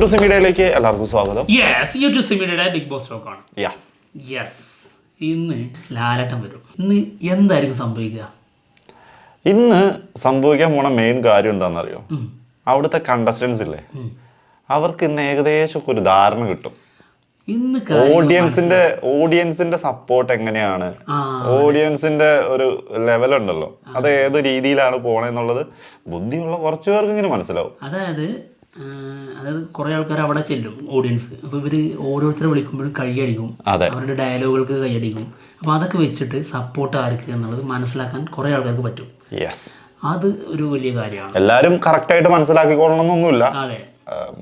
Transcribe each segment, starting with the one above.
YouTube മീഡിയയിലേക്ക് എല്ലാവർക്കും സ്വാഗതം. യെസ് യൂട്യൂബ് സിമിഡിയുടെ ബിഗ് ബോസ് ടോക്കാണ് യാ യെസ് ഇന്ന് ലാലട്ടം വരും. ഇന്ന് എന്തായിരിക്കും സംഭവിക്കുക? ഇന്ന് സംഭവിക്കാൻ പോണ മെയിൻ കാര്യം എന്താണെന്നറിയോ. അവിടുത്തെ കണ്ടസ്റ്റൻസ് ഇല്ലേ? അവർക്ക് ഇന്ന് ഏകദേശം ഒരു ധാരണ കിട്ടും. ഇന്ന് ഓഡിയൻസിന്റെ ഓഡിയൻസിന്റെ സപ്പോർട്ട് എങ്ങനെയാണ്? ഓഡിയൻസിന്റെ ഒരു ലെവൽ ഉണ്ടല്ലോ. അത് ഏത് രീതിയിലാണ് പോണെന്നുള്ളത് ബുദ്ധിയുള്ള കുറച്ചു പേർക്ക് ഇങ്ങനെ മനസ്സിലാവും. അതായത് അതായത് കുറേ ആൾക്കാർ അവിടെ ചെല്ലും ഓഡിയൻസ് അപ്പോൾ ഇവർ ഓരോരുത്തരെ വിളിക്കുമ്പോഴും കൈയടിക്കും. അവരുടെ ഡയലോഗുകൾക്ക് കൈയടിക്കും. അപ്പോൾ അതൊക്കെ വെച്ചിട്ട് സപ്പോർട്ട് ആർക്ക് എന്നുള്ളത് മനസ്സിലാക്കാൻ കുറേ ആൾക്കാർക്ക് പറ്റും. അത് ഒരു വലിയ കാര്യമാണ്. എല്ലാരും കറക്റ്റ് ആയിട്ട് മനസ്സിലാക്കിക്കൊള്ളണമെന്നൊന്നുമില്ല. അതെ.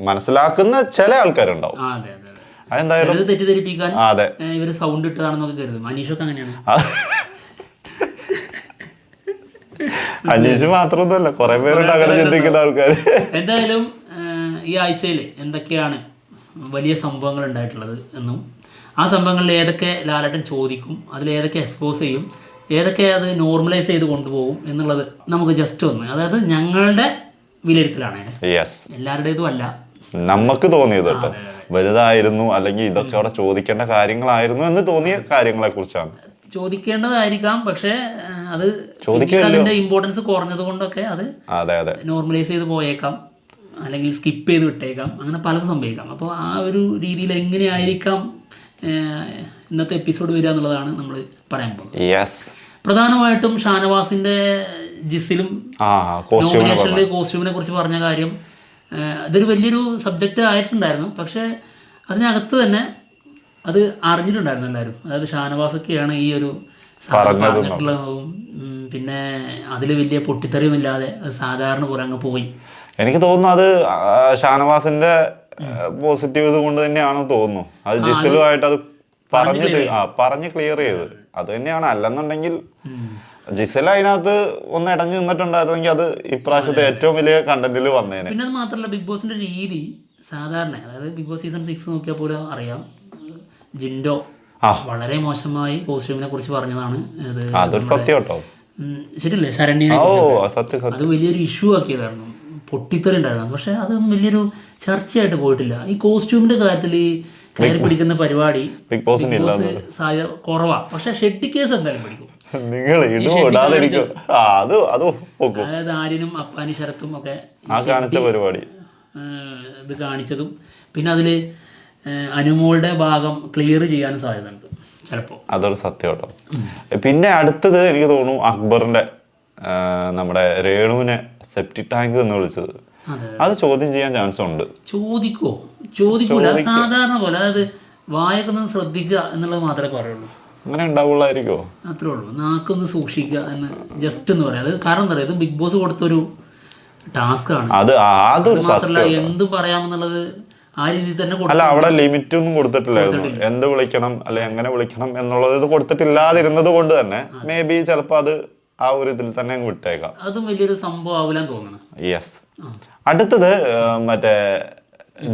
മനസ്സിലാക്കുന്ന ചില ആൾക്കാരുണ്ടാവും. അതെ അതെ അതെ. അതെന്തായാലും തെറ്റിദ്ധരിപ്പിക്കാൻ അതെ. ഇവർ സൗണ്ട് ഇട്ടതാണെന്നൊക്കെ കരുതും. അനീഷൊക്കെ അങ്ങനെയാണ്. അനീഷ് മാത്രമൊന്നുമല്ല കുറെ പേരുണ്ട് അങ്ങനെ ചിന്തിക്കുന്ന ആൾക്കാർ എന്തായാലും ഈ ആഴ്ചയിൽ എന്തൊക്കെയാണ് വലിയ സംഭവങ്ങൾ ഉണ്ടായിട്ടുള്ളത് എന്നും ആ സംഭവങ്ങളിൽ ഏതൊക്കെ ലാലട്ടൻ ചോദിക്കും അതിലേതൊക്കെ എക്സ്പോസ് ചെയ്യും ഏതൊക്കെ അത് നോർമലൈസ് ചെയ്ത് കൊണ്ടുപോകും എന്നുള്ളത് നമുക്ക് ജസ്റ്റ് ഒന്ന് അതായത് ഞങ്ങളുടെ വിലയിരുത്തലാണ്. എല്ലാവരുടേതും അല്ല. നമുക്ക് തോന്നിയത് കേട്ടോ. വലുതായിരുന്നു അല്ലെങ്കിൽ ഇതൊക്കെ അവിടെ ചോദിക്കേണ്ട കാര്യങ്ങളായിരുന്നു എന്ന് തോന്നിയ കാര്യങ്ങളെ കുറിച്ചാണ് ചോദിക്കേണ്ടതായിരിക്കാം പക്ഷേ അത് അതിന്റെ ഇമ്പോർട്ടൻസ് കുറഞ്ഞത് കൊണ്ടൊക്കെ അതെ നോർമലൈസ് ചെയ്ത് പോയേക്കാം. അല്ലെങ്കിൽ സ്കിപ്പ് ചെയ്ത് വിട്ടേക്കാം. അങ്ങനെ പലതും സംഭവിക്കാം. അപ്പോൾ ആ ഒരു രീതിയിൽ എങ്ങനെയായിരിക്കാം ഇന്നത്തെ എപ്പിസോഡ് വരിക എന്നുള്ളതാണ് നമ്മൾ പറയാൻ പോകുന്നത്. പ്രധാനമായിട്ടും ഷാനവാസിന്റെ ജിസിലും ആ കോസ്റ്റ്യൂമിനെ കുറിച്ച് പറഞ്ഞ കാര്യം അതൊരു വലിയൊരു സബ്ജക്റ്റ് ആയിട്ടുണ്ടായിരുന്നു. പക്ഷേ അതിനകത്ത് തന്നെ അത് അറിഞ്ഞിട്ടുണ്ടായിരുന്നു എല്ലാവരും. അതായത് ഷാനവാസൊക്കെയാണ് ഈ ഒരു പറഞ്ഞിട്ടുള്ളതും പിന്നെ അതിൽ വലിയ പൊട്ടിത്തെറിയുമില്ലാതെ സാധാരണ പോലെ അങ്ങ് പോയി. എനിക്ക് തോന്നുന്നു അത് ഷാനവാസിന്റെ പോസിറ്റീവ് ഇത് കൊണ്ട് തന്നെയാണെന്ന് തോന്നുന്നു. അത് ജിസലുമായിട്ട് അത് പറഞ്ഞ് ആ പറഞ്ഞ് ക്ലിയർ ചെയ്ത്. അത് തന്നെയാണ്. അല്ലെന്നുണ്ടെങ്കിൽ. ജിസൽ അതിനകത്ത് ഒന്ന് ഇടഞ്ഞു നിന്നിട്ടുണ്ടായിരുന്നെങ്കിൽ അത് ഇപ്രാവശ്യത്തെ ഏറ്റവും വലിയ കണ്ടന്റിൽ വന്നേനെ. പിന്നെ അത് മാത്രമല്ല ബിഗ് ബോസിന്റെ രീതി സാധാരണ അതായത് ബിഗ് ബോസ് സീസൺ സിക്സ് നോക്കിയാൽ പോലും അറിയാം. ജിൻഡോ വളരെ മോശമായി കോസ്റ്റ്യൂമിനെ കുറിച്ച് പറഞ്ഞതാണ്. അതൊരു സത്യം കേട്ടോ ശരിയല്ലേ? ശരണ്യ ഓ സത്യം സത്യം. അത് വലിയൊരു ഇഷ്യൂ ആക്കിയതായിരുന്നു. പൊട്ടിത്തെറി ഉണ്ടായിരുന്നു പക്ഷെ അതൊന്നും വലിയൊരു ചർച്ചയായിട്ട് പോയിട്ടില്ല. ഈ കോസ്റ്റ്യൂമിന്റെ കാര്യത്തിൽ ഈ കയറി പിടിക്കുന്ന പരിപാടി ബിഗ് ബോസ് സാധ്യത കുറവാ. പക്ഷെ ഷെട്ടി കേസ് എന്തായാലും പിടിക്കും. നിങ്ങൾ അതായത് ആര്യനും അപ്പാനി ശരത്തും ഒക്കെ കാണിച്ച പരിപാടി. ഇത് കാണിച്ചതും പിന്നെ അതിൽ അനുമോളുടെ ഭാഗം ക്ലിയർ ചെയ്യാൻ സാധ്യതയുണ്ട് ചിലപ്പോൾ. അതൊരു സത്യം കേട്ടോ. പിന്നെ അടുത്തത് എനിക്ക് തോന്നുന്നു അക്ബറിന്റെ നമ്മുടെ രേണുവിനെ സെപ്റ്റി ടാങ്ക് എന്ന് വിളിച്ചത്. അതെ. ചോദ്യം ചെയ്യാൻ ചാൻസ് ഉണ്ട്. ചോദിക്കോ? ചോദിക്കൂല. സാധാരണ പോലെ അതായത് വായൊക്കെ ശ്രദ്ധിക്കുക എന്നുള്ളത് മാത്രമേ പറയുള്ളൂ. അങ്ങനെ ഉണ്ടാവുള്ളായിരിക്കോ? അത്രേ ഉള്ളൂ. നാക്കൊന്ന് സൂക്ഷിക്കുക എന്ന് ജസ്റ്റ് എന്ന് പറയാം. അത് കാരണം എന്താ പറയുക ഇത് ബിഗ് ബോസ് കൊടുത്തൊരു ടാസ്ക് ആണ്. അത് അതൊരു മാത്രമല്ല എന്ത് പറയാമെന്നുള്ളത് ആ രീതിയിൽ തന്നെ അല്ല അവിടെ ലിമിറ്റ് ഒന്നും കൊടുത്തിട്ടില്ലായിരുന്നു. എന്ത് വിളിക്കണം അല്ലെ എങ്ങനെ വിളിക്കണം എന്നുള്ളത് ഇത് കൊടുത്തിട്ടില്ലാതിരുന്നത് കൊണ്ട് തന്നെ മേ ബി ചിലപ്പോൾ അത് ആ ഒരു ഇതിൽ തന്നെ അങ്ങ് വിട്ടേക്കാം. അതും വലിയൊരു സംഭവം യെസ് അടുത്തത് മറ്റേ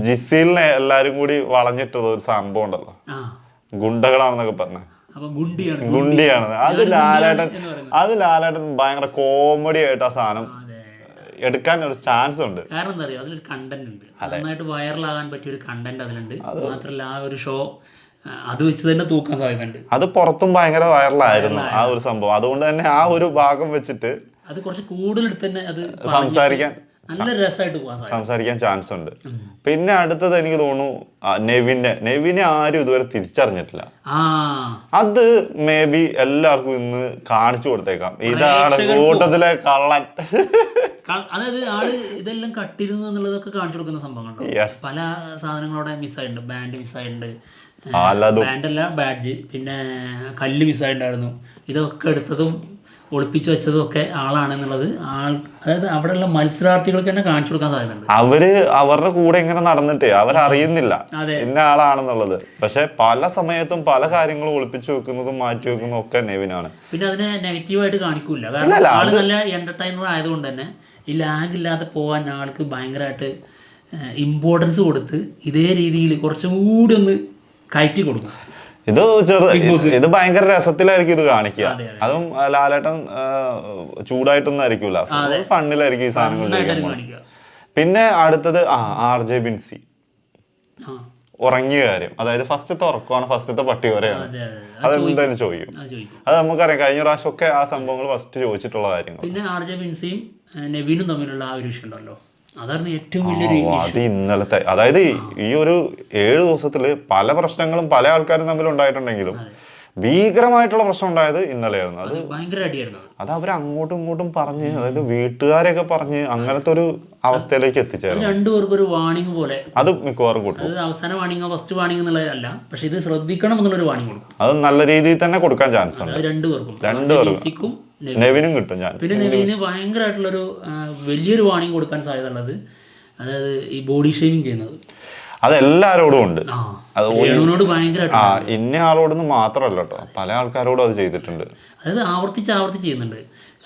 ജിസീലിനെ എല്ലാരും കൂടി വളഞ്ഞിട്ടത് ഒരു സംഭവം ഉണ്ടല്ലോ. ഗുണ്ടകളാണെന്നൊക്കെ പറഞ്ഞ. ഗുണ്ടിയാണ്. അത് ലാലേട്ടൻ അത് ലാലേട്ടൻ ഭയങ്കര കോമഡി ആയിട്ട് ആ സാധനം എടുക്കാൻ ഒരു ചാൻസ് ഉണ്ട്. കാരണം എന്താ പറയുക അതിലൊരു കണ്ടന്റ് ഉണ്ട്. നന്നായിട്ട് വൈറലാകാൻ പറ്റിയ ഒരു കണ്ടന്റ് അതിലുണ്ട്. മാത്രമല്ല ആ ഒരു ഷോ അത് വെച്ച് തന്നെ തൂക്കാൻ സാധ്യതയുണ്ട്. അത് പുറത്തും ഭയങ്കര വൈറലായിരുന്നു ആ ഒരു സംഭവം. അതുകൊണ്ട് തന്നെ ആ ഒരു ഭാഗം വെച്ചിട്ട് അത് കുറച്ച് കൂടുതൽ തന്നെ അത് സംസാരിക്കാൻ നല്ല രസമായിട്ട് പോകാൻ സംസാരിക്കാൻ ചാൻസ് ഉണ്ട്. പിന്നെ അടുത്തത് എനിക്ക് തോന്നുന്നു നെവിന്റെ നെവിനെ. ആരും ഇതുവരെ തിരിച്ചറിഞ്ഞിട്ടില്ല. അത് മേ ബി എല്ലാവർക്കും ഇന്ന് കാണിച്ചു കൊടുത്തേക്കാം. ഇതാണ് കൂട്ടത്തിലെ കള്ളൻ. അതായത് ആൾ ഇതെല്ലാം കട്ടിരുന്നു എന്നുള്ളതൊക്കെ കാണിച്ചു കൊടുക്കുന്ന സംഭവങ്ങളുണ്ട് പല സാധനങ്ങളോടെ മിസ്സായിട്ടുണ്ട് ബാൻഡ് മിസ്സായിട്ടുണ്ട് ബാൻഡല്ല ബാഡ്ജ് പിന്നെ കല്ല് മിസ്സായിട്ടുണ്ടായിരുന്നു. ഇതൊക്കെ എടുത്തതും ഒളിപ്പിച്ചു വെച്ചതും ഒക്കെ ആളാണെന്നുള്ളത് ആൾ അതായത് അവിടെയുള്ള മത്സരാർത്ഥികൾക്ക് തന്നെ കാണിച്ചു കൊടുക്കാൻ സാധ്യതയുണ്ട്. അവർ അവരുടെ കൂടെ ഇങ്ങനെ നടന്നിട്ട് അവരറിയുന്നില്ല. ഇന്ന ആളാണെന്നുള്ളത്. പക്ഷെ പല സമയത്തും പല കാര്യങ്ങളും ഒളിപ്പിച്ചു വെക്കുന്നതും മാറ്റി വെക്കുന്നതും ഒക്കെ നെവിനാണ്. പിന്നെ അതിനെ നെഗറ്റീവായിട്ട് കാണിക്കൂല കാരണം ആൾ നല്ല എന്റർടൈനർ ആയതുകൊണ്ട് തന്നെ ഈ ലാഗ് ഇല്ലാതെ പോകാൻ ആൾക്ക് ഭയങ്കരമായിട്ട് ഇമ്പോർട്ടൻസ് കൊടുത്ത് ഇതേ രീതിയിൽ കുറച്ചും കൂടി ഒന്ന് കയറ്റി കൊടുക്കും. ഇത് ചെറു ഇത് ഭയങ്കര രസത്തിലായിരിക്കും ഇത് കാണിക്കുക. അതും ലാലേട്ടൻ ചൂടായിട്ടൊന്നും ആയിരിക്കൂല. ഫണ്ണിലായിരിക്കും ഈ സാധനങ്ങൾ പിന്നെ അടുത്തത് ആ ആർ ജെ ബിൻസി ഉറങ്ങിയ കാര്യം. അതായത് ഫസ്റ്റത്തെ ഉറക്കമാണ് ഫസ്റ്റത്തെ പട്ടി വരെയാണ് അതെ അതെ അത്. അതെന്തായാലും ചോദിക്കും. അത് നമുക്കറിയാം കഴിഞ്ഞ പ്രാവശ്യം ഒക്കെ ആ സംഭവങ്ങൾ ഫസ്റ്റ് ചോദിച്ചിട്ടുള്ള കാര്യങ്ങൾ പിന്നെ ആർ ജെ ബിൻസിയും നവീനും തമ്മിലുള്ള ആ ഒരു വിഷയം ഉണ്ടല്ലോ. അതായിരുന്നു ഏറ്റവും വലിയൊരു അത് ഇന്നലത്തെ അതായത് ഈ ഒരു ഏഴ് ദിവസത്തിൽ പല പ്രശ്നങ്ങളും പല ആൾക്കാരും തമ്മിൽ ഉണ്ടായിട്ടുണ്ടെങ്കിലും ഭീകരമായിട്ടുള്ള പ്രശ്നം ഉണ്ടായത് ഇന്നലെയായിരുന്നു. അത് ഭയങ്കര അടിയായിരുന്നു. അത്. അവർ അങ്ങോട്ടും ഇങ്ങോട്ടും പറഞ്ഞ് അതായത് വീട്ടുകാരെയൊക്കെ പറഞ്ഞ് അങ്ങനത്തെ ഒരു അവസ്ഥയിലേക്ക് എത്തിച്ചേരും എത്തിച്ചേർന്നു രണ്ടുപേർക്കും ഒരു വാണിംഗ് പോലെ. അത് മിക്കവാറും കൂട്ടും. അത് അവസാന വാണിംഗോ ഫസ്റ്റ് വാണിംഗ് എന്നുള്ളതല്ല. പക്ഷെ ഇത് ശ്രദ്ധിക്കണം എന്നുള്ളൊരു വാണിംഗ് കൊടുക്കും. അത് നല്ല രീതിയിൽ തന്നെ കൊടുക്കാൻ ചാൻസ് ഉണ്ട്. രണ്ടുപേർക്കും രണ്ടുപേർക്കും. നവീനും. കിട്ടും ഞാൻ. പിന്നെ നെവിന് ഭയങ്കരമായിട്ടുള്ളൊരു വലിയൊരു വാണിംഗ് കൊടുക്കാൻ സാധ്യത ഉള്ളത് അതായത് ഈ ബോഡി ഷേവിങ് ചെയ്യുന്നത്. അതെല്ലാരോടും ഉണ്ട്. അത് ആ ഇന്ന ആളോടൊന്നും മാത്രമല്ല കേട്ടോ. പല ആൾക്കാരോടും അത് ചെയ്തിട്ടുണ്ട്. അതായത് ആവർത്തിച്ച് ആവർത്തിച്ച് ചെയ്യുന്നുണ്ട്.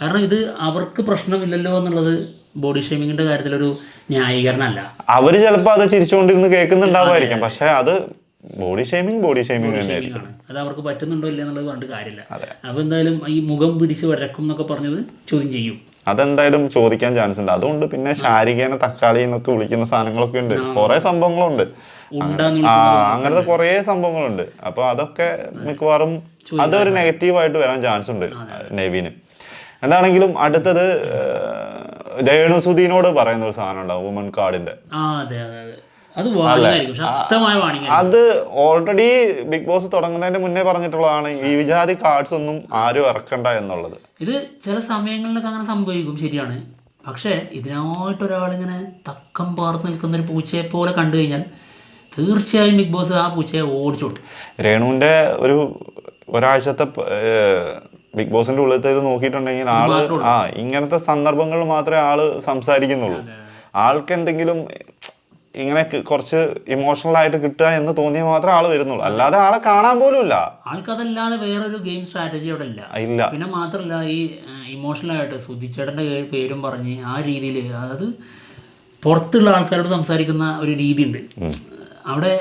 കാരണം ഇത് അവർക്ക് പ്രശ്നമില്ലല്ലോ എന്നുള്ളത് ബോഡി ഷേമിങ്ങിന്റെ കാര്യത്തിലൊരു ന്യായീകരണമല്ല. അവർ ചിലപ്പോ അത് ചിരിച്ചുകൊണ്ടിരുന്ന് കേൾക്കുന്നുണ്ടാവുമായിരിക്കാം. പക്ഷെ അത് ബോഡി ഷേമിംഗ് ബോഡി ഷേമിംഗ് തന്നെയായിരിക്കും. ആണ്. അത് അവർക്ക് പറ്റുന്നുണ്ടോ ഇല്ല എന്നുള്ളത് കണ്ട് കാര്യമില്ല. അപ്പോൾ എന്തായാലും ഈ മുഖം പിടിച്ച് വരക്കും എന്നൊക്കെ പറഞ്ഞത് ചോദ്യം ചെയ്യും. അതെന്തായാലും ചോദിക്കാൻ ചാൻസ് ഉണ്ട്. അതുകൊണ്ട് പിന്നെ ശാരികേന തക്കാളി എന്നൊക്കെ വിളിക്കുന്ന സാധനങ്ങളൊക്കെ ഉണ്ട്. കുറെ സംഭവങ്ങളുണ്ട്. ആ അങ്ങനത്തെ കുറെ സംഭവങ്ങളുണ്ട്. അപ്പൊ അതൊക്കെ മിക്കവാറും അതൊരു നെഗറ്റീവായിട്ട് വരാൻ ചാൻസ് ഉണ്ട് നെവിന്. എന്താണെങ്കിലും അടുത്തത് ഏഹ്, രേണു സുധീനോട് പറയുന്ന ഒരു സാധനം ഉണ്ടാവും വുമൺ കാർഡിന്റെ അതെ അതെ ഓൾറെഡി ബിഗ് ബോസ് തുടങ്ങുന്നതിന്റെ മുന്നേ പറഞ്ഞിട്ടുള്ളതാണ് ഈ വിജാതി കാർഡ്സ് ഒന്നും ആരും ഇറക്കണ്ട എന്നുള്ളത്. ഇത് ചില സമയങ്ങളിലൊക്കെ അങ്ങനെ സംഭവിക്കും ശരിയാണ്. പക്ഷേ ഇതിനായിട്ട് ഒരാളിങ്ങനെ തക്കം പാർത്ത് നിൽക്കുന്ന ഒരു പൂച്ചയെ പോലെ കണ്ടു കഴിഞ്ഞാൽ തീർച്ചയായും ബിഗ് ബോസ് ആ പൂച്ചയെ ഓടിച്ചോട്ടെ രേണുവിന്റെ ഒരു ഒരാഴ്ചത്തെ ബിഗ് ബോസിന്റെ ഉള്ളിലത്തെ ഇത് നോക്കിയിട്ടുണ്ടെങ്കിൽ ആൾ ആ ഇങ്ങനത്തെ സന്ദർഭങ്ങൾ മാത്രമേ ആൾ സംസാരിക്കുന്നുള്ളൂ. ആൾക്ക് എന്തെങ്കിലും ഇങ്ങനെ കുറച്ച് ഇമോഷണൽ ആയിട്ട് കിട്ടുക എന്ന് തോന്നിയ മാത്രമേ ആൾ വരുന്നുള്ളൂ. അല്ലാതെ ആളെ കാണാൻ പോലും ഇല്ല. ആൾക്കതല്ലാതെ വേറൊരു ഗെയിം സ്ട്രാറ്റജി അവിടെ ഇല്ല. ഇല്ല. പിന്നെ മാത്രമല്ല ഈ ഇമോഷണൽ ആയിട്ട് സുധിച്ചേട്ടന്റെ പേരും പറഞ്ഞ് ആ രീതിയിൽ അതായത് പുറത്തുള്ള ആൾക്കാരോട് സംസാരിക്കുന്ന ഒരു രീതി ഉണ്ട് അവിടെ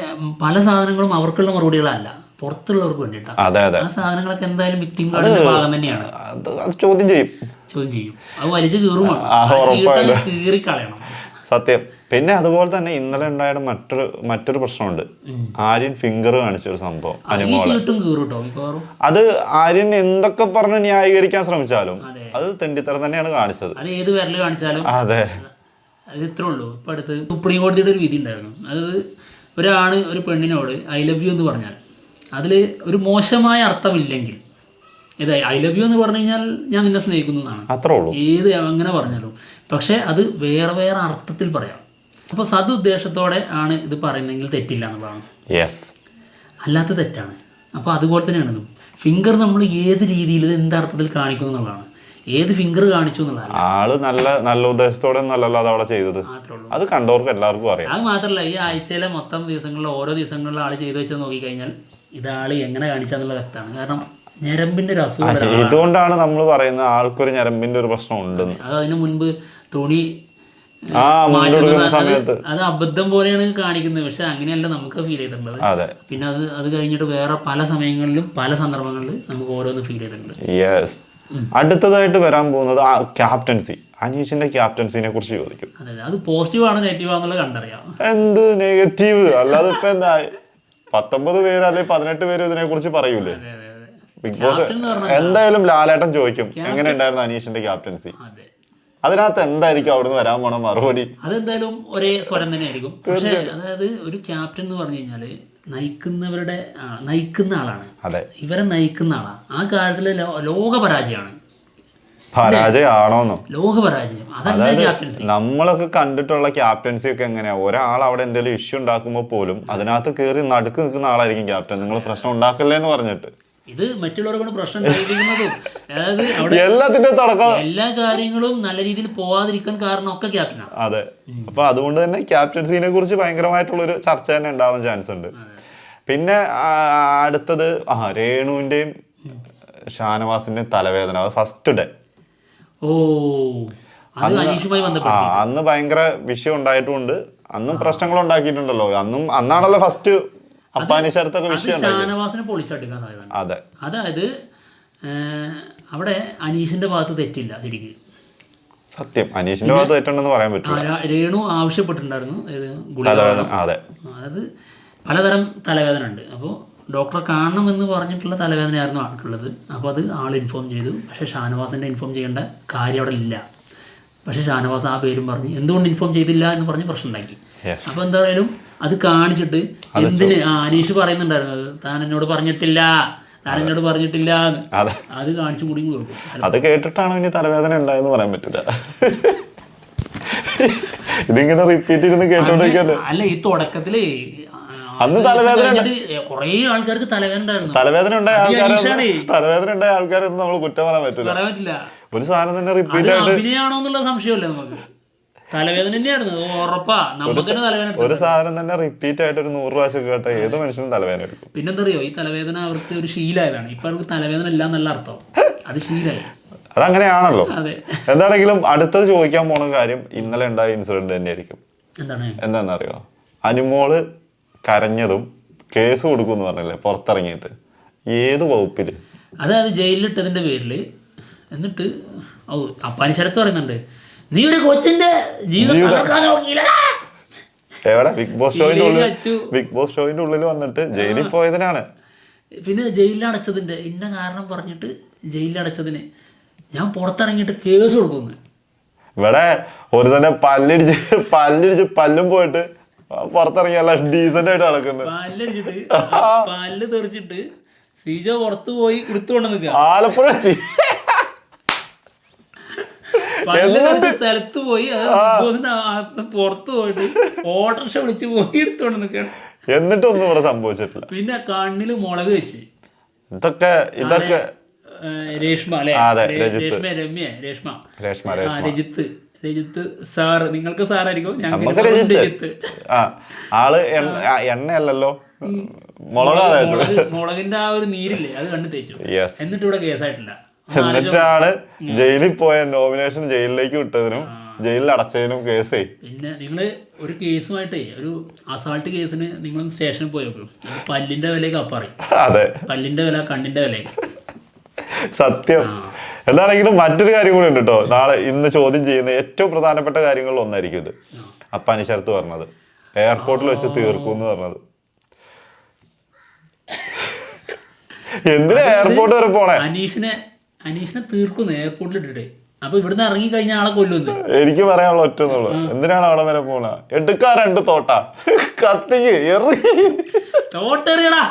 പല സാധനങ്ങളും അവർക്കുള്ള മറുപടികളല്ല. പുറത്തുള്ളവർക്ക് വേണ്ടിട്ടാ ആ സാധനങ്ങളൊക്കെ എന്തായാലും വിക്ടിം കാർഡിന്റെ ഭാഗം തന്നെയാണ്. ചോദ്യം ചെയ്യും. ചോദ്യം ചെയ്യും. അത് വലിച്ചു കീറുമാണ് ആ, ഉറപ്പായിട്ടും. സത്യം. പിന്നെ അതുപോലെ തന്നെ ഇന്നലെ ഉണ്ടായ മറ്റൊരു മറ്റൊരു പ്രശ്നമുണ്ട്. ആര്യൻ ഫിംഗർ കാണിച്ചൊരു സംഭവം അനുമോളെ. അത് ആര്യൻ എന്തൊക്കെ പറഞ്ഞ് ന്യായീകരിക്കാൻ ശ്രമിച്ചാലും അതെ. തെണ്ടിത്തരം തന്നെയാണ് കാണിച്ചത്. അത് ഏത് വിരൽ കാണിച്ചാലും? അതെ. അത് ഇത്രേ ഉള്ളൂ. ഇപ്പം അടുത്ത് സുപ്രീം കോടതിയുടെ ഒരു വിധി ഉണ്ടായിരുന്നു. അതായത് ഒരാണ് ഒരു പെണ്ണിനോട് ഐ ലവ് യു എന്ന് പറഞ്ഞാൽ അതിൽ ഒരു മോശമായ അർത്ഥമില്ലെങ്കിൽ ഇത് ഐ ലവ് യു എന്ന് പറഞ്ഞു കഴിഞ്ഞാൽ ഞാൻ നിന്നെ സ്നേഹിക്കുന്നതാണ്. അത്രേ ഉള്ളൂ. ഏത് അങ്ങനെ പറഞ്ഞാലും. പക്ഷേ അത് വേറെ വേറെ അർത്ഥത്തിൽ പറയാം. അപ്പോൾ സതുദ്ദേശത്തോടെ ആണ് ഇത് പറയുന്നതെങ്കിൽ തെറ്റില്ല എന്നുള്ളതാണ്. യെസ് അല്ലാത്ത തെറ്റാണ്. അപ്പോൾ അതുപോലെ തന്നെയാണ് ഇതും. ഫിംഗർ നമ്മൾ ഏത് രീതിയിൽ ഇത് എന്ത് അർത്ഥത്തിൽ കാണിക്കുന്നു എന്നുള്ളതാണ്. ഏത് ഫിംഗർ കാണിച്ചു എന്നുള്ളതാണ് ആൾ നല്ല നല്ല ഉദ്ദേശത്തോടെ ഒന്നല്ലല്ലോ അത് അവിടെ ചെയ്തത്. അത് കണ്ടവർക്ക് എല്ലാവർക്കും അറിയാം. അത് മാത്രമല്ല ഈ ആഴ്ചയിലെ മൊത്തം ദിവസങ്ങളിലെ ഓരോ ദിവസങ്ങളിലും ആൾ ചെയ്തു വെച്ചത് നോക്കിക്കഴിഞ്ഞാൽ ഇതാൾ എങ്ങനെ കാണിച്ചാന്നുള്ള വ്യക്തമാണ്. കാരണം ഞരമ്പിന്റെ ഒരു അസുഖം ഇതുകൊണ്ടാണ് നമ്മൾ പറയുന്നത് ആൾക്കൊരു ഞരമ്പിന്റെ ഒരു പ്രശ്നം ഉണ്ടെന്ന്. അത് അതിന് മുൻപ് തുണി സമയത്ത്. അത് അബദ്ധം പോലെയാണ് കാണിക്കുന്നത്. പക്ഷെ അങ്ങനെയല്ല നമുക്ക് ഫീൽ ചെയ്തിട്ടുള്ളത്. പിന്നെ അത് അത് കഴിഞ്ഞിട്ട് വേറെ പല സമയങ്ങളിലും പല സന്ദർഭങ്ങളിലും നമുക്ക് ഓരോന്ന് ഫീൽ ചെയ്തിട്ടുണ്ട്. യെസ് അടുത്തതായിട്ട് വരാൻ പോകുന്നത് ക്യാപ്റ്റൻസി അനീഷിന്റെ ക്യാപ്റ്റൻസിനെ കുറിച്ച് ചോദിക്കും. അതെ പോസിറ്റീവ് ആണ് നെഗറ്റീവ് ആണെന്നുള്ളത് കണ്ടറിയാം. എന്ത് നെഗറ്റീവ് അല്ലാതെ ഇപ്പൊ എന്താ? പത്തൊമ്പത് പേര് അല്ലെങ്കിൽ പതിനെട്ട് പേര് ഇതിനെ കുറിച്ച് പറയൂലേ? ബിഗ് ബോസ് എന്തായാലും ലാലേട്ടൻ ചോദിക്കും എങ്ങനെ ഉണ്ടായിരുന്നു അനീഷിന്റെ ക്യാപ്റ്റൻസി അതിനകത്ത് എന്തായിരിക്കും അവിടുന്ന് വരാൻ പോണ മറുപടി? അതെന്തായാലും ഒരേ സ്വരം തന്നെ ആയിരിക്കും പക്ഷേ അതായത് ഒരു ക്യാപ്റ്റൻ എന്ന് പറഞ്ഞു കഴിഞ്ഞാൽ നയിക്കുന്നവരുടെ നയിക്കുന്ന ആളാണ്. അതെ. ഇവരെ നയിക്കുന്ന ആളാണ് ആ കാര്യത്തിൽ ലോക പരാജയമാണ് പരാജയമാണോന്നോ. ലോക പരാജയം നമ്മളൊക്കെ കണ്ടിട്ടുള്ള ക്യാപ്റ്റൻസി ഒക്കെ എങ്ങനെയാ? ഒരാൾ അവിടെ എന്തെങ്കിലും ഇഷ്യൂ ഉണ്ടാക്കുമ്പോൾ പോലും അതിനകത്ത് കയറി നടുക്ക് നിൽക്കുന്ന ആളായിരിക്കും ക്യാപ്റ്റൻ. നിങ്ങൾ പ്രശ്നം ഉണ്ടാക്കല്ലേ എന്ന് പറഞ്ഞിട്ട്. ഇത് മറ്റുള്ളവരെ കൊണ്ട് പ്രശ്നം ഉണ്ടായിരിക്കുന്നതും. അതായത് അവിടെ എല്ലാത്തിന്റെ തുടക്കം. എല്ലാ കാര്യങ്ങളും നല്ല രീതിയിൽ പോവാതിരിക്കാൻ കാരണം ഒക്കെ ക്യാപ്റ്റനാണ് അതെ അപ്പൊ അതുകൊണ്ട് തന്നെ ക്യാപ്റ്റൻസിനെ കുറിച്ച് ഭയങ്കരമായിട്ടുള്ള ഒരു ചർച്ച തന്നെ ഉണ്ടാവാൻ ചാൻസ് ഉണ്ട്. പിന്നെ അടുത്തത് ആ രേണുവിന്റെയും ഷാനവാസിന്റെയും തലവേദന. അത് ഫസ്റ്റ് ഡേ ഓ അന്ന് ഭയങ്കര വിഷയം ഉണ്ടായിട്ടുണ്ട്. അന്നും പ്രശ്നങ്ങൾ ഉണ്ടാക്കിയിട്ടുണ്ടല്ലോ. അന്നും അന്നാണല്ലോ ഫസ്റ്റ് വിഷയം ഷാനവാസിനെ പൊളിച്ചെടുക്കാൻ അതെ. അതായത് അവിടെ അനീഷിന്റെ ഭാഗത്ത് തെറ്റില്ല ശരിക്ക്. സത്യം. അനീഷിന്റെ ഭാഗത്ത് തെറ്റുണ്ടെന്ന് പറയാൻ പറ്റും രേണു ആവശ്യപ്പെട്ടിട്ടുണ്ടായിരുന്നു. അതെ. അതായത് പലതരം തലവേദന ഉണ്ട്. അപ്പോൾ ഡോക്ടറെ കാണണമെന്ന് പറഞ്ഞിട്ടുള്ള തലവേദനയായിരുന്നു ആൾക്കുള്ളത്. അപ്പോൾ അത് ആൾ ഇൻഫോം ചെയ്തു. പക്ഷെ ഷാനവാസിന്റെ ഇൻഫോം ചെയ്യേണ്ട കാര്യം അവിടെ ഇല്ല. പക്ഷേ ഷാനവാസ് ആ പേരും പറഞ്ഞ്. എന്തുകൊണ്ട് ഇൻഫോം ചെയ്തില്ല എന്ന് പറഞ്ഞ് പ്രശ്നം ഉണ്ടാക്കി. അപ്പോൾ എന്തായാലും അത് കാണിച്ചിട്ട് എന്തിന്? ആ അനീഷ് പറയുന്നുണ്ടായിരുന്നു. അത് താൻ എന്നോട് പറഞ്ഞിട്ടില്ല. താൻ എന്നോട് പറഞ്ഞിട്ടില്ല. അത്. കാണിച്ചു കൂടി. കൊടുക്കും അത് കേട്ടിട്ടാണ് ഇനി തലവേദന ഉണ്ടായെന്ന് പറയാൻ പറ്റില്ല ഇതിങ്ങനെ റിപ്പീറ്റ് ഇരുന്ന് കേട്ടോണ്ടിരിക്കല്ലേ? അല്ല ഈ തുടക്കത്തിൽ അന്ന് തലവേദന കുറേ ആൾക്കാർക്ക് തലവേദന ഉണ്ടായിരുന്നു. തലവേദന ഉണ്ടായ ആൾക്കാരെ തലവേദന ഉണ്ടായ ആൾക്കാരൊന്നും നമ്മൾ കുറ്റം പറയാൻ പറ്റില്ല പറയാൻ പറ്റില്ല. ഒരു സാധനം തന്നെ റിപ്പീറ്റ് ആയിട്ട് അഭിനയാണോ എന്നുള്ള സംശയമല്ലേ നമുക്ക്? തലവേദന തന്നെയായിരുന്നു. ഉറപ്പാ. നമുക്ക് തലവേദന ഒരു സാധനം തന്നെ റിപ്പീറ്റ് ആയിട്ട് ഒരു നൂറ് പ്രാവശ്യം കേട്ട ഏത് മനുഷ്യനും തലവേദന എടുക്കും. പിന്നെന്താ അറിയോ ഈ തലവേദന അവർക്ക് ഒരു ശീലമായതാണ്. ഇപ്പൊ അവർക്ക് തലവേദന ഇല്ല എന്നല്ല അർത്ഥം. അത് ശീലമായി. അതങ്ങനെയാണല്ലോ. അതെ. എന്താണെങ്കിലും അടുത്തത് ചോദിക്കാൻ പോണ കാര്യം ഇന്നലെ ഉണ്ടായ ഇൻസിഡന്റ് തന്നെയായിരിക്കും. എന്താണ്? എന്താണെന്നറിയോ? അനുമോൾ കരഞ്ഞതും കേസ് കൊടുക്കുമെന്ന് പറഞ്ഞല്ലേ പുറത്തിറങ്ങിയിട്ട്. ഏത് വകുപ്പിൽ? അതായത് ജയിലിലിട്ടതിന്റെ പേരിൽ എന്നിട്ട് ഓ അപ്പാനി ശരത്ത് പറയുന്നുണ്ട് നീ ഒരു കൊച്ചിന്റെ എവിടെ? ബിഗ് ബോസ് ഷോയിന്റെ ഉള്ളിൽ ബിഗ് ബോസ് ഷോയിന്റെ ഉള്ളിൽ വന്നിട്ട് ജയിലിൽ പോയതിനാണ്. പിന്നെ ജയിലിൽ അടച്ചതിന്റെ ഇന്ന കാരണം പറഞ്ഞിട്ട് ജയിലിൽ അടച്ചതിന് ഞാൻ പുറത്തിറങ്ങിയിട്ട് കേസ് കൊടുക്കുന്നു. ഇവിടെ ഒരു തന്നെ പല്ലിടിച്ച് പല്ലിടിച്ച് പല്ലും പോയിട്ട് പുറത്തിറങ്ങി ഡീസന്റ് ആയിട്ട് നടക്കുന്നത് പല്ലടിച്ചിട്ട് പല്ല് തെറിച്ചിട്ട് സീജോ പുറത്തു പോയി എടുത്തുകൊണ്ട് നിൽക്കുക ആലപ്പുഴ സ്ഥലത്ത് പോയി പുറത്തു പോയിട്ട് ഓട്ടർഷ വിളിച്ച് പോയി എടുത്തോണ്ട് നിക്കണം. എന്നിട്ടൊന്നും ഇവിടെ സംഭവിച്ചിട്ടില്ല. പിന്നെ കണ്ണിൽ മുളക് വെച്ച്. ഇതൊക്കെ ഇതൊക്കെ രേഷ്മ അല്ലെ. രേഷ്മ രമ്യ രേഷ്മ. രേഷ്മ രജിത്ത് രജിത്ത് സാർ നിങ്ങൾക്ക് സാറായിരിക്കും. ഞങ്ങൾക്ക് രജിത്ത്. ആൾ എണ്ണയല്ലോ എണ്ണയല്ലല്ലോ. മുളകാ മുളകിന്റെ ആ ഒരു നീരില്ലേ അത് കണ്ണു തേച്ചു. എന്നിട്ട് ഇവിടെ കേസായിട്ടില്ല. എന്നിട്ടാണ് ജയിലിൽ പോയ നോമിനേഷൻ ജയിലിലേക്ക് വിട്ടതിനും ജയിലിൽ അടച്ചതിനും കേസേ. പിന്നെ നിങ്ങൾ ഒരു കേസുമായിട്ടേ ഒരു അസാൾട്ട് കേസിന് നിങ്ങൾ സ്റ്റേഷനിൽ പോയി നോക്കും. പല്ലിന്റെ വിലയൊക്കെ അപ്പറയും അതെ. പല്ലിന്റെ വില കണ്ണിന്റെ വിലയൊക്കെ. സത്യം. എന്താണെങ്കിലും മറ്റൊരു കാര്യം കൂടി ഉണ്ട് കേട്ടോ നാളെ ഇന്ന് ചോദ്യം ചെയ്യുന്ന ഏറ്റവും പ്രധാനപ്പെട്ട കാര്യങ്ങളിൽ ഒന്നായിരിക്കും ഇത്. അപ്പാനി ശരത്ത് പറഞ്ഞത്. എയർപോർട്ടിൽ വെച്ച് തീർക്കും എന്ന് പറഞ്ഞത്. എന്തിനാ എയർപോർട്ട് വരെ പോണേ? അനീഷിനെ അനീഷിനെ തീർക്കുന്നു എയർപോർട്ടിൽ ഇട്ടിട്ട്. അപ്പൊ ഇവിടുന്ന് ഇറങ്ങി കഴിഞ്ഞ ആളെ കൊല്ലുന്നു. എനിക്ക് പറയാനുള്ള ഒറ്റ എന്തിനാണ് അവിടെ വരെ പോണ? എടുക്കാ രണ്ട് തോട്ട. കത്തിക്ക് എറി. തോട്ടെറിയടാ.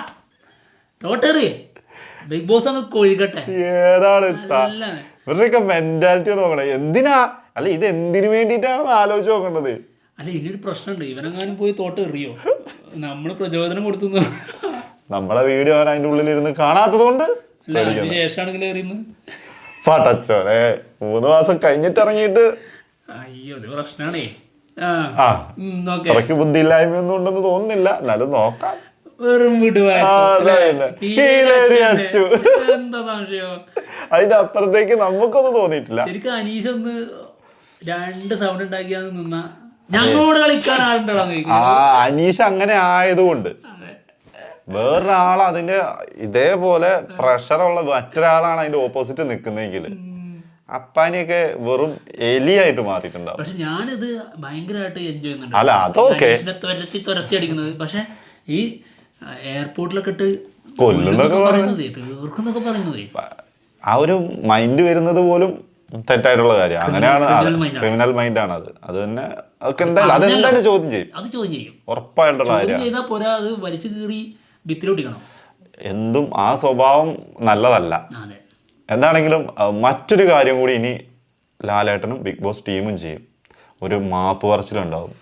തോട്ടെറി. ബിഗ് ബോസ് അങ്ങ് കൊഴിക്കട്ടെ ഏതാണ് ഇവരുടെയൊക്കെ മെന്റാലിറ്റി നോക്കണേ. എന്തിനാ? അല്ല ഇത് എന്തിനു വേണ്ടിട്ടാണ് ആലോചിച്ച് നോക്കേണ്ടത്? അല്ല ഇനിയൊരു പ്രശ്നമുണ്ട്. ഇവനെങ്ങാനും പോയി തോട്ട് എറിയോ? നമ്മൾ പ്രചോദനം കൊടുത്തു നമ്മളെ വീഡിയോ അവൻ അതിന്റെ ഉള്ളിൽ ഇരുന്ന് കാണാത്തത് കൊണ്ട് പടച്ചോനെ മൂന്ന് മാസം കഴിഞ്ഞിട്ട് ഇറങ്ങിയിട്ട് അയ്യോ പ്രശ്നമാണേ ആ അത്രയ്ക്ക് ബുദ്ധിയില്ലായ്മയൊന്നും ഉണ്ടെന്ന് തോന്നുന്നില്ല. എന്നാലും നോക്കാം. വെറും അതിന്റെ അപ്പുറത്തേക്ക് നമുക്കൊന്നും തോന്നിയിട്ടില്ല. എനിക്ക് അനീഷ് ഒന്ന് രണ്ട് സൗണ്ട് ഉണ്ടാക്കിയാന്ന് നിന്ന. ഞങ്ങളോട് കളിക്കാൻ ആരുണ്ടാന്ന് ആ ചോദിക്കും അനീഷ് അങ്ങനെ ആയതുകൊണ്ട്. വേറൊരാൾ അതിന്റെ ഇതേപോലെ പ്രഷറുള്ള മറ്റൊരാളാണ് അതിന്റെ ഓപ്പോസിറ്റ് നിൽക്കുന്നതെങ്കിൽ അപ്പാനിയൊക്കെ വെറും എലിയായിട്ട് മാറിയിട്ടുണ്ടാവും. പക്ഷെ ഞാനിത് ഭയങ്കരമായിട്ട് എൻജോയ് ചെയ്യുന്നുണ്ട്. അല്ല, അതൊക്കെ. തുരത്തി തുരത്തി അടിക്കുന്നത്. പക്ഷെ ഈ എയർപോർട്ടിലൊക്കെ ഇട്ട് കൊല്ലുന്നൊക്കെ പറയുന്നത് തീർക്കുന്നൊക്കെ പറയുന്നത്. ആ ഒരു മൈൻഡ് വരുന്നത് പോലും തെറ്റായിട്ടുള്ള കാര്യം. അങ്ങനെയാണ് ക്രിമിനൽ മൈൻഡ് ആണ്. അത്. അത് തന്നെ അതൊക്കെ എന്തായാലും അതെന്തായാലും ചോദ്യം ചെയ്യും. അത് ചോദ്യം ചെയ്യും. ഉറപ്പായിട്ടുള്ള കാര്യം ചെയ്താൽ പോരാ അത് വലിച്ചു കീറി ഭിത്തിലൊട്ടിക്കണം എന്തും ആ സ്വഭാവം നല്ലതല്ല. എന്താണെങ്കിലും മറ്റൊരു കാര്യം കൂടി ഇനി ലാലേട്ടനും ബിഗ് ബോസ് ടീമും ചെയ്യും. ഒരു മാപ്പ് പറച്ചിലുണ്ടാവും.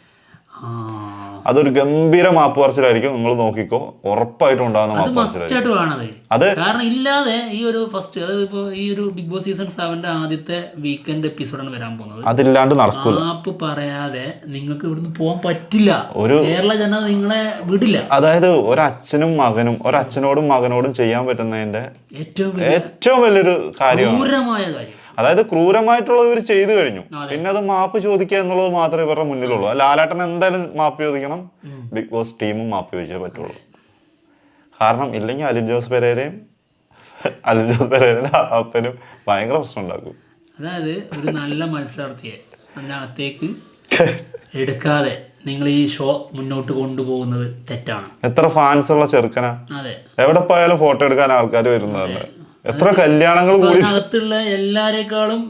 അതൊരു ഗംഭീര മാപ്പ് പറച്ചിലായിരിക്കും. നിങ്ങൾ നോക്കിക്കോ. ഉറപ്പായിട്ടും ഉണ്ടാകുന്ന മാപ്പ് പറച്ചിലായിരിക്കും. അത്. കാരണം ഇല്ലാതെ ഈ ഒരു ഫസ്റ്റ് അതായത് ഇപ്പോ ഈ ഒരു ബിഗ് ബോസ് സീസൺ സെവന്റെ ആദ്യത്തെ വീക്കെൻഡ് എപ്പിസോഡാണ് വരാൻ പോകുന്നത്. അതില്ലാണ്ട് നടക്കും മാപ്പ് പറയാതെ നിങ്ങൾക്ക് ഇവിടുന്ന് പോകാൻ പറ്റില്ല. ഒരു കേരള ജനത നിങ്ങളെ വിടില്ല. അതായത് ഒരച്ഛനും മകനും ഒരച്ഛനോടും മകനോടും ചെയ്യാൻ പറ്റുന്നതിന്റെ ഏറ്റവും ഏറ്റവും വലിയൊരു കാര്യമാണ്. ക്രൂരമായ കാര്യം. അതായത് ക്രൂരമായിട്ടുള്ളത് ഇവർ ചെയ്തു കഴിഞ്ഞു. പിന്നെ അത് മാപ്പ് ചോദിക്കുക എന്നുള്ളത് മാത്രമേ ഇവരുടെ മുന്നിലുള്ളൂ. ലാലാട്ടൻ എന്തായാലും മാപ്പ് ചോദിക്കണം. ബിഗ് ബോസ് ടീമും മാപ്പ് ചോദിച്ചേ പറ്റുള്ളൂ. കാരണം ഇല്ലെങ്കിൽ അലിൻ ജോസ് പെരേരയും അലിൻ ജോസ് പെരേരയുടെ അപ്പനും ഭയങ്കര പ്രശ്നം ഉണ്ടാക്കും. അതായത് ഒരു നല്ല മത്സരാർത്ഥിയെ അതിനകത്തേക്ക് എടുക്കാതെ നിങ്ങൾ ഈ ഷോ മുന്നോട്ട് കൊണ്ടുപോകുന്നത് തെറ്റാണ്. എത്ര ഫാൻസ് ഉള്ള ചെറുക്കനാ? അതെ. എവിടെ പോയാലും ഫോട്ടോ എടുക്കാൻ ആൾക്കാർ വരുന്നതല്ലേ? എത്ര കല്യാണങ്ങൾ കൂടി അതിനകത്തുള്ള എല്ലാരേക്കാളും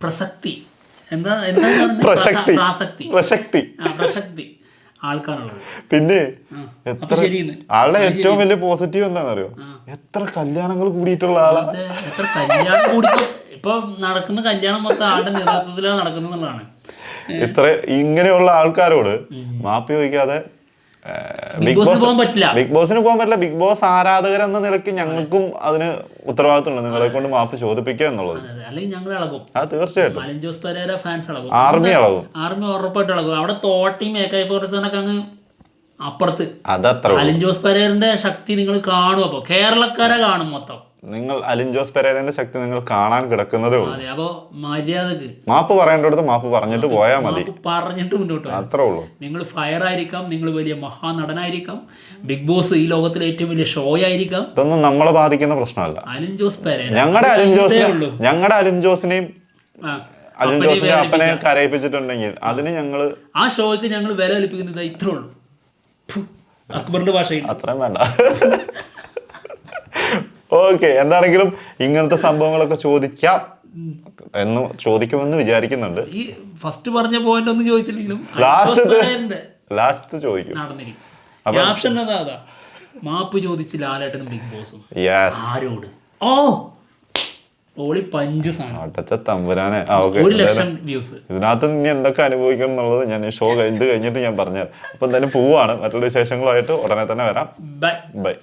പ്രസക്തി. എന്താ? പ്രസക്തി. പിന്നെ എത്ര ആളുടെ ഏറ്റവും വലിയ പോസിറ്റീവ് എന്താണെന്നറിയോ? എത്ര കല്യാണങ്ങൾ കൂടിയിട്ടുള്ള ആളാ? എത്ര കല്യാണം കൂടി ഇപ്പൊ നടക്കുന്ന കല്യാണം മൊത്തം ആളുടെ നേതൃത്വത്തിലാണ് നടക്കുന്നതാണ് ഇത്ര ഇങ്ങനെയുള്ള ആൾക്കാരോട് മാപ്പി ചോദിക്കാതെ ബിഗ് ബോസ് പോകാൻ പറ്റില്ല. ബിഗ് ബോസിന് പോകാൻ പറ്റില്ല. ബിഗ് ബോസ് ആരാധകർ എന്ന നിലയ്ക്ക് ഞങ്ങൾക്കും അതിന് ഉത്തരവാദിത്തമുണ്ട് നിങ്ങളെ കൊണ്ട് മാപ്പ് ചോദിപ്പിക്കുക എന്നുള്ളത്. അതെ, അതെ. അല്ലെങ്കിൽ ഞങ്ങൾ ഇളകും. അത് തീർച്ചയായിട്ടും. ജോസ് പെരേര ഫാൻസ് ഇളകും. ആർമി അളവും ആർമി ഉറപ്പായിട്ട് ഇളകും. അവിടെ തോട്ടിയും മേക്കായി ഫോറസ്റ്റൊക്കെ അങ്ങ് അപ്പുറത്ത്. അതത്ര അലൻ ജോസ് പരേറിന്റെ ശക്തി നിങ്ങൾ കാണും അപ്പോൾ. കേരളക്കാരെ കാണും മൊത്തം. നിങ്ങൾ അലിൻജോസ് പെരേരന്റെ ശക്തി നിങ്ങൾ കാണാൻ കിടക്കുന്നതേ ഉള്ളൂ. അതെ അപ്പോൾ മര്യാദയ്ക്ക് മാപ്പ് പറയേണ്ടടുത്ത് മാപ്പ് പറഞ്ഞിട്ട് പോയാൽ മതി. പറഞ്ഞിട്ട് മുന്നോട്ട് അത്രേ ഉള്ളൂ. നിങ്ങൾ ഫയർ ആയിരിക്കാം നിങ്ങൾ വലിയ മഹാനടനായിരിക്കാം. ബിഗ് ബോസ് ഈ ലോകത്തിലെ ഏറ്റവും വലിയ ഷോ ആയിരിക്കാം ഇതൊന്നും നമ്മളെ ബാധിക്കുന്ന പ്രശ്നമല്ല. അലിൻജോസ് പെരേര. ഞങ്ങളുടെ അലിൻജോസ് ജോസിനെ ഞങ്ങളുടെ അലിൻ ജോസിനെയും ആ. അലിൻ അപ്പനെ ജോസിന്റെ അപ്പനെ കരയിപ്പിച്ചിട്ടുണ്ടെങ്കിൽ അതിന് ഞങ്ങൾ ആ ഷോയ്ക്ക് ഞങ്ങൾ വില കൽപ്പിക്കുന്നത് ഇത്രേ ഉള്ളൂ. അക്ബറിന്റെ ഭാഷയിൽ. അത്രയും വേണ്ട. ഓക്കെ എന്താണെങ്കിലും ഇങ്ങനത്തെ സംഭവങ്ങളൊക്കെ ചോദിക്കാം. എന്ന് ചോദിക്കുമെന്ന് വിചാരിക്കുന്നുണ്ട്. ഈ ഫസ്റ്റ് പറഞ്ഞ പോയിന്റ് ഒന്നും ചോദിച്ചില്ലെങ്കിലും ലാസ്റ്റ് ലാസ്റ്റ് ചോദിക്കും. ക്യാപ്ഷൻ അതാ മാപ്പ് ചോദിച്ച് ലാലേട്ടനും ബിഗ് ബോസും യെസ് ആരോട്? ഓ! ഓളി പഞ്ച് തമ്പുരാനെ. ഒരു ലക്ഷം വ്യൂസ് ഇതിനകത്ത് ഇനി എന്തൊക്കെ അനുഭവിക്കണം എന്നുള്ളത് ഞാൻ ഷോ ഇത് കഴിഞ്ഞിട്ട് ഞാൻ പറഞ്ഞു അപ്പൊ എന്തായാലും പോവാണ്. മറ്റുള്ള വിശേഷങ്ങളുമായിട്ട് ഉടനെ തന്നെ വരാം. Bye bye